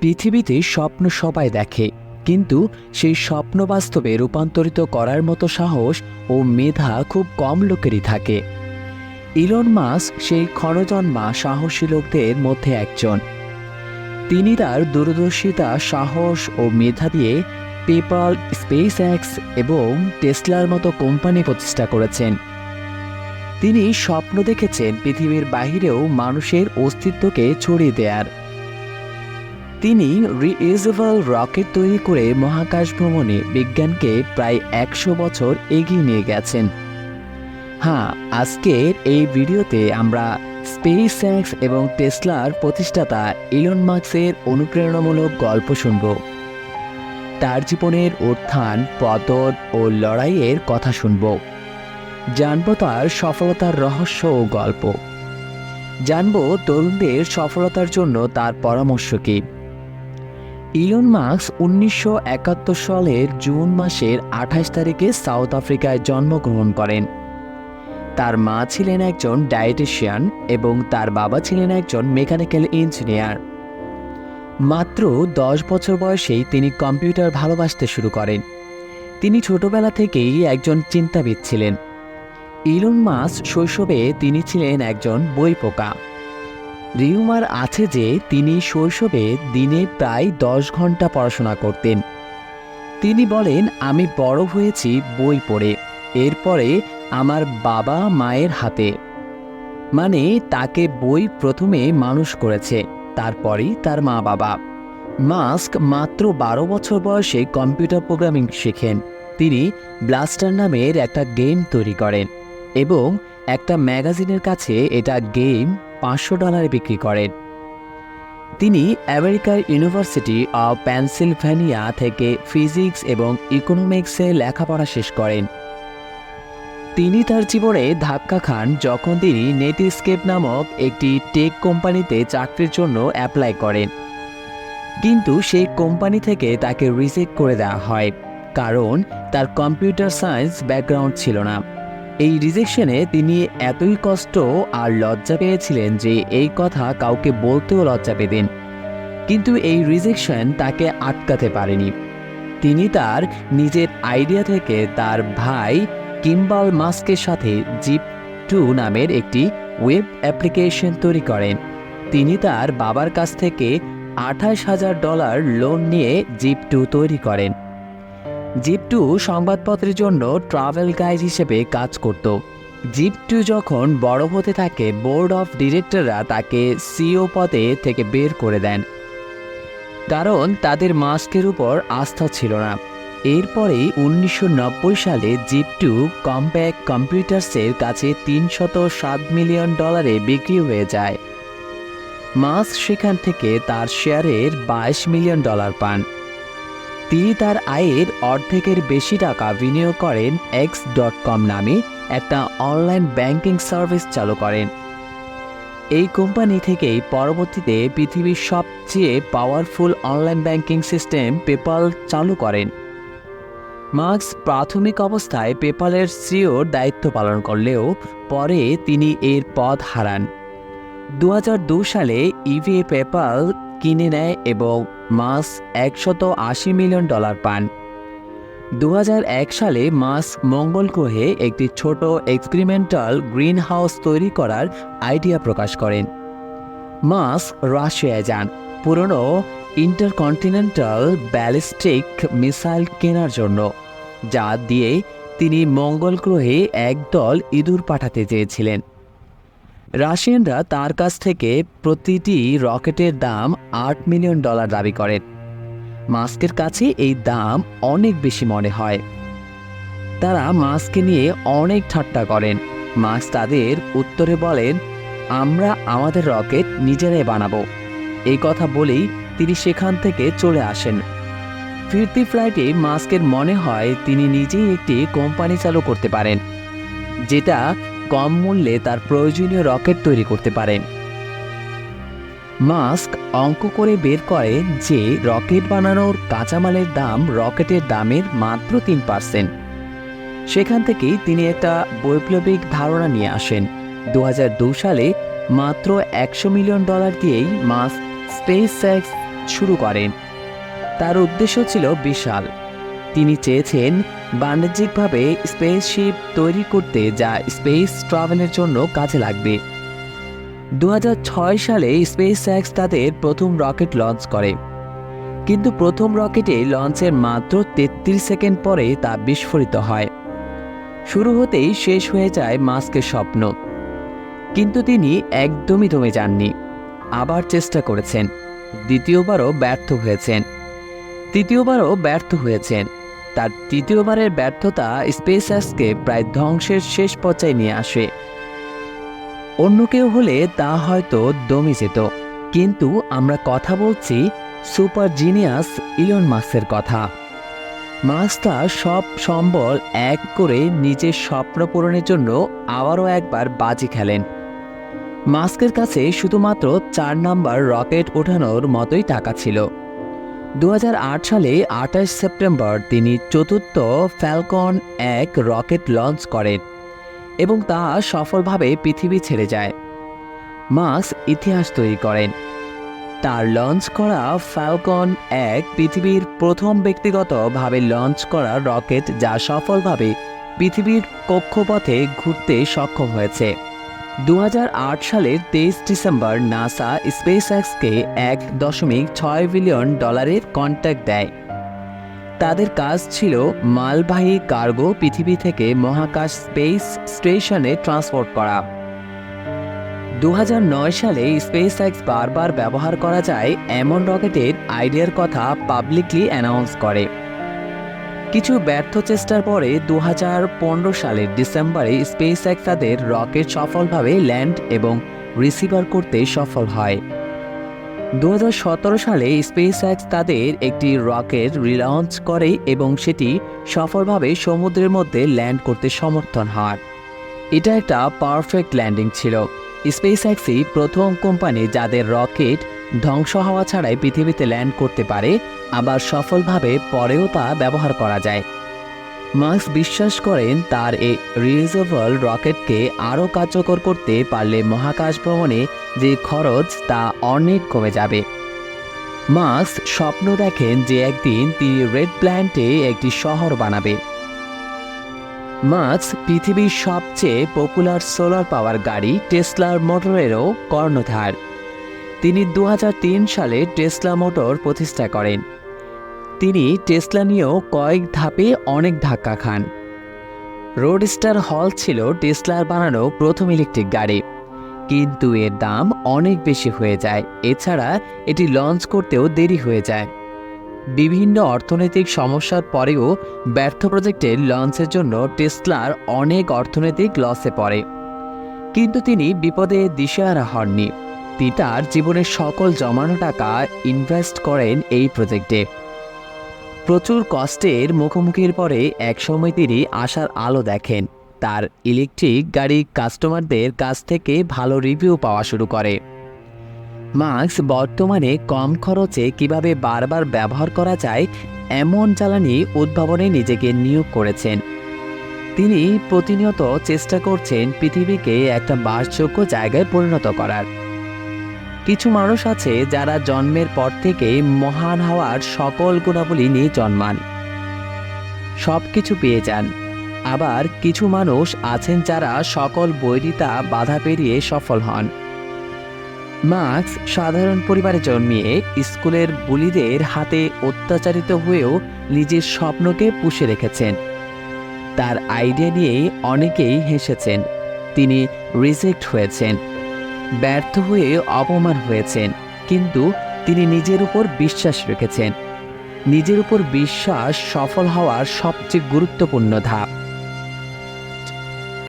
পৃথিবীতে স্বপ্ন সবাই দেখে, কিন্তু সেই স্বপ্ন বাস্তবে রূপান্তরিত করার মতো সাহস ও মেধা খুব কম লোকেরই থাকে। ইলন মাস সেই ক্ষণজন্মা সাহসী লোকদের মধ্যে একজন। তিনি তার দূরদর্শিতা, সাহস ও মেধা দিয়ে পেপাল স্পেস এক্স এবং টেসলার মতো কোম্পানি প্রতিষ্ঠা করেছেন। তিনি স্বপ্ন দেখেছেন পৃথিবীর বাহিরেও মানুষের অস্তিত্বকে ছড়িয়ে দেওয়ার তিনি রিইউজেবল রকেট তৈরি করে মহাকাশ ভ্রমণে বিজ্ঞানকে প্রায় একশো বছর এগিয়ে নিয়ে গেছেন। হ্যাঁ আজকের এই ভিডিওতে আমরা স্পেস এক্স এবং টেসলার প্রতিষ্ঠাতা ইলন মার্কসের অনুপ্রেরণামূলক গল্প শুনব। তার জীবনের উত্থান, পতন ও লড়াইয়ের কথা শুনব। জানব তার সফলতার রহস্য ও গল্প। জানব তরুণদের সফলতার জন্য তার পরামর্শ কী। ইলন মার্কস উনিশশো একাত্তর সালের জুন মাসের আঠাশ তারিখে সাউথ আফ্রিকায় জন্মগ্রহণ করেন। তার মা ছিলেন একজন ডায়েটিশিয়ান এবং তার বাবা ছিলেন একজন মেকানিক্যাল ইঞ্জিনিয়ার। মাত্র দশ বছর বয়সেই তিনি কম্পিউটার ভালোবাসতে শুরু করেন। তিনি ছোটবেলা থেকেই একজন চিন্তাবিদ ছিলেন। ইলন মাস শৈশবে তিনি ছিলেন একজন বইপোকা রিউমার আছে যে তিনি শৈশবে দিনে প্রায় দশ ঘণ্টা পড়াশোনা করতেন। তিনি বলেন, আমি বড় হয়েছি বই পড়ে, এরপরে আমার বাবা মায়ের হাতে। মানে তাকে বই প্রথমে মানুষ করেছে, তারপরেই তার মা বাবা মাস্ক মাত্র বারো বছর বয়সে কম্পিউটার প্রোগ্রামিং শেখেন। তিনি ব্লাস্টার নামের একটা গেম তৈরি করেন এবং একটা ম্যাগাজিনের কাছে এটা গেম পাঁচশো ডলারে বিক্রি করেন। তিনি আমেরিকার ইউনিভার্সিটি অব পেনসিলভ্যানিয়া থেকে ফিজিক্স এবং ইকোনমিক্সে লেখাপড়া শেষ করেন। তিনি তার জীবনে ধাক্কা খান যখন তিনি নেটিস্কেপ নামক একটি টেক কোম্পানিতে চাকরির জন্য অ্যাপ্লাই করেন। কিন্তু সেই কোম্পানি থেকে তাকে রিজেক্ট করে দেওয়া হয়, কারণ তার কম্পিউটার সায়েন্স ব্যাকগ্রাউন্ড ছিল না। এই রিজেকশনে তিনি এতই কষ্ট আর লজ্জা পেয়েছিলেন যে এই কথা কাউকে বলতেও লজ্জা পেতেন। কিন্তু এই রিজেকশন তাকে আটকাতে পারেনি। তিনি তার নিজের আইডিয়া থেকে তার ভাই কিম্বাল মাস্কের সাথে জিপ টু নামের একটি ওয়েব অ্যাপ্লিকেশন তৈরি করেন। তিনি তার বাবার কাছ থেকে আঠাশ হাজার ডলার লোন নিয়ে জিপ টু তৈরি করেন। জিপ টু সংবাদপত্রের জন্য ট্রাভেল গাইড হিসেবে কাজ করত। জিপ টু যখন বড় হতে থাকে বোর্ড অফ ডিরেক্টররা তাকে সিও পদে থেকে বের করে দেন। কারণ তাদের মাস্কের উপর আস্থা ছিল না। এরপরেই উনিশশো নব্বই সালে জিপ টু কম্প্যাক্ট কম্পিউটার্সের কাছে তিনশত সাত মিলিয়ন ডলারে বিক্রি হয়ে যায়। মাস্ক সেখান থেকে তার শেয়ারের বাইশ মিলিয়ন ডলার পান। তিনি তার আয়ের অর্ধেকের বেশি টাকা বিনিয়োগ করেন এক্স ডট কম নামে একটা অনলাইন ব্যাংকিং সার্ভিস চালু করেন। এই কোম্পানি থেকেই পরবর্তীতে পৃথিবীর সবচেয়ে powerful online banking system PayPal চালু করেন। মার্কস প্রাথমিক অবস্থায় পেপালের সিওর দায়িত্ব পালন করলেও পরে তিনি এর পদ হারান। দু সালে ইভিএ পেপাল কিনে নেয় এবং মাস একশত আশি মিলিয়ন ডলার পান। দু হাজার এক সালে মাস মঙ্গল গ্রহে একটি ছোট এক্সপেরিমেন্টাল গ্রিন হাউস তৈরি করার আইডিয়া প্রকাশ করেন। মাস রাশিয়ায় যান। পুরনো ইন্টারকন্টিনেন্টাল ব্যালিস্টিক মিসাইল কেনার জন্য, যা দিয়ে তিনি মঙ্গল গ্রহে একদল ইঁদুর পাঠাতে চেয়েছিলেন। রাশিয়ানরা তার কাছ থেকে প্রতিটি রকেটের দাম আট মিলিয়ন ডলার দাবি করেন মাস্কের কাছে এই দাম অনেক বেশি মনে হয়। তারা মাস্ককে নিয়ে অনেক ঠাট্টা করেন। মাস্ক তাদের উত্তরে বলেন, আমরা আমাদের রকেট নিজেরাই বানাবো। এই কথা বলেই তিনি সেখান থেকে চলে আসেন। ফিরতি ফ্লাইটে মাস্কের মনে হয় তিনি নিজেই একটি কোম্পানি চালু করতে পারেন, যেটা কম মূল্যে তার প্রয়োজনীয় রকেট তৈরি করতে পারেন মাস্ক অঙ্ক করে বের করেন যে রকেট বানানোর কাঁচামালের দাম রকেটের দামের মাত্র তিন পার্সেন্ট। সেখান থেকেই তিনি একটা বৈপ্লবিক ধারণা নিয়ে আসেন। দু সালে মাত্র একশো মিলিয়ন ডলার দিয়েই মাস্ক স্পেস শুরু করেন। তার উদ্দেশ্য ছিল বিশাল। তিনি চেয়েছেন বাণিজ্যিকভাবে স্পেসশিপ তৈরি করতে যা স্পেস ট্রাভেলের জন্য কাজে লাগবে। দু হাজার ছয় সালে স্পেস এক্স তাদের প্রথম রকেট লঞ্চ করে। কিন্তু প্রথম রকেটে লঞ্চের মাত্র তেত্রিশ সেকেন্ড পরে তা বিস্ফোরিত হয়। শুরু হতেই শেষ হয়ে যায় মাস্কের স্বপ্ন। কিন্তু তিনি একদমই দমে যাননি। আবার চেষ্টা করেছেন। দ্বিতীয়বারও ব্যর্থ হয়েছেন। তৃতীয়বারও ব্যর্থ হয়েছেন। তার তৃতীয়বারের ব্যর্থতা স্পেস এক্সকে প্রায় ধ্বংসের শেষ পর্যায়ে নিয়ে আসে। অন্য কেউ হলে তা হয়তো দমে যেত। কিন্তু আমরা কথা বলছি সুপার জিনিয়াস ইলন মাস্কের কথা। মাস্ক তার সব সম্বল এক করে নিজের স্বপ্ন পূরণের জন্য আবারও একবার বাজি খেলেন। মাস্কের কাছে শুধুমাত্র চার নাম্বার রকেট ওঠানোর মতোই টাকা ছিল। দু হাজার আট সালে আঠাশ সেপ্টেম্বর তিনি চতুর্থ ফ্যালকন এক রকেট লঞ্চ করেন এবং তা সফলভাবে পৃথিবী ছেড়ে যায়। মাস্ক ইতিহাস তৈরি করেন। তার লঞ্চ করা ফ্যালকন এক পৃথিবীর প্রথম ব্যক্তিগতভাবে লঞ্চ করা রকেট যা সফলভাবে পৃথিবীর কক্ষপথে ঘুরতে সক্ষম হয়েছে। দু হাজার আট সালের তেইশ ডিসেম্বর নাসা স্পেস এক্সকে এক দশমিক ছয় বিলিয়ন ডলারের কন্ট্যাক্ট দেয়। তাদের কাজ ছিল মালবাহী কার্গো পৃথিবী থেকে মহাকাশ স্পেস স্টেশনে ট্রান্সপোর্ট করা। দু হাজার নয় সালে স্পেস এক্স বারবার ব্যবহার করা যায় এমন রকেটের আইডিয়ার কথা পাবলিকলি অ্যানাউন্স করে। কিছু ব্যর্থ চেষ্টার পরে দু হাজার পনেরো সালের ডিসেম্বরে স্পেস এক্স তাদের রকেট সফলভাবে ল্যান্ড এবং রিসিভার করতে সফল হয়। দু হাজার সতেরো সালে স্পেস এক্স তাদের একটি রকেট রিলঞ্চ করে এবং সেটি সফলভাবে সমুদ্রের মধ্যে ল্যান্ড করতে সমর্থন হয়। এটা একটা পারফেক্ট ল্যান্ডিং ছিল। স্পেস এক্সই প্রথম কোম্পানি যাদের রকেট ধ্বংস হওয়া ছাড়াই পৃথিবীতে ল্যান্ড করতে পারে, আবার সফলভাবে পরেও তা ব্যবহার করা যায়। মার্কস বিশ্বাস করেন, তার এই রিউজেবল রকেটকে আরও কার্যকর করতে পারলে মহাকাশ ভ্রমণে যে খরচ, তা অনেক কমে যাবে। মার্কস স্বপ্ন দেখেন যে একদিন তিনি রেড প্ল্যান্টে একটি শহর বানাবে। মার্কস পৃথিবীর সবচেয়ে পপুলার সোলার পাওয়ার গাড়ি টেসলার মোটরেরও কর্ণধার। তিনি দু হাজার তিন সালে টেসলা মোটর প্রতিষ্ঠা করেন। তিনি টেসলা নিয়েও কয়েক ধাপে অনেক ধাক্কা খান। রোডস্টার হল ছিল টেসলার বানানো প্রথম ইলেকট্রিক গাড়ি। কিন্তু এর দাম অনেক বেশি হয়ে যায়। এছাড়া এটি লঞ্চ করতেও দেরি হয়ে যায়। বিভিন্ন অর্থনৈতিক সমস্যার পরেও ব্যর্থ প্রজেক্টের লঞ্চের জন্য টেসলার অনেক অর্থনৈতিক লসে পড়ে। কিন্তু তিনি বিপদে দিশেহারা হননি। তিনি তার জীবনের সকল জমানো টাকা ইনভেস্ট করেন এই প্রজেক্টে প্রচুর কষ্টের মুখোমুখির পরে একসময় তিনি আশার আলো দেখেন। তার ইলেকট্রিক গাড়ি কাস্টমারদের কাছ থেকে ভালো রিভিউ পাওয়া শুরু করে। মার্কস বর্তমানে কম খরচে কীভাবে বারবার ব্যবহার করা যায়, এমন জ্বালানি উদ্ভাবনে নিজেকে নিয়োগ করেছেন। তিনি প্রতিনিয়ত চেষ্টা করছেন পৃথিবীকে একটা বাসযোগ্য জায়গায় পরিণত করার। কিছু মানুষ আছে যারা জন্মের পর থেকে মহান হওয়ার সকল গুণাবলী নিয়ে জন্মান। সব কিছু পেয়ে যান। আবার কিছু মানুষ আছেন যারা সকল বৈরিতা বাধা পেরিয়ে সফল হন। মার্কস সাধারণ পরিবারে জন্মিয়ে স্কুলের বুলিদের হাতে অত্যাচারিত হয়েও নিজের স্বপ্নকে পুষে রেখেছেন। তার আইডিয়া নিয়েই অনেকেই হেসেছেন। তিনি রিজেক্ট হয়েছেন। ব্যর্থ হয়ে অপমান হয়েছেন, কিন্তু তিনি নিজের উপর বিশ্বাস রেখেছেন। নিজের উপর বিশ্বাস সফল হওয়ার সবচেয়ে গুরুত্বপূর্ণ ধাপ।